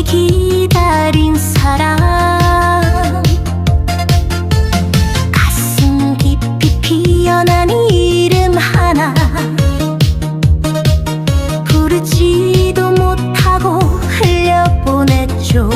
그토록 기다린 사랑 가슴 깊이 피어난 이름 하나. 부르지도 못하고 흘려보냈죠.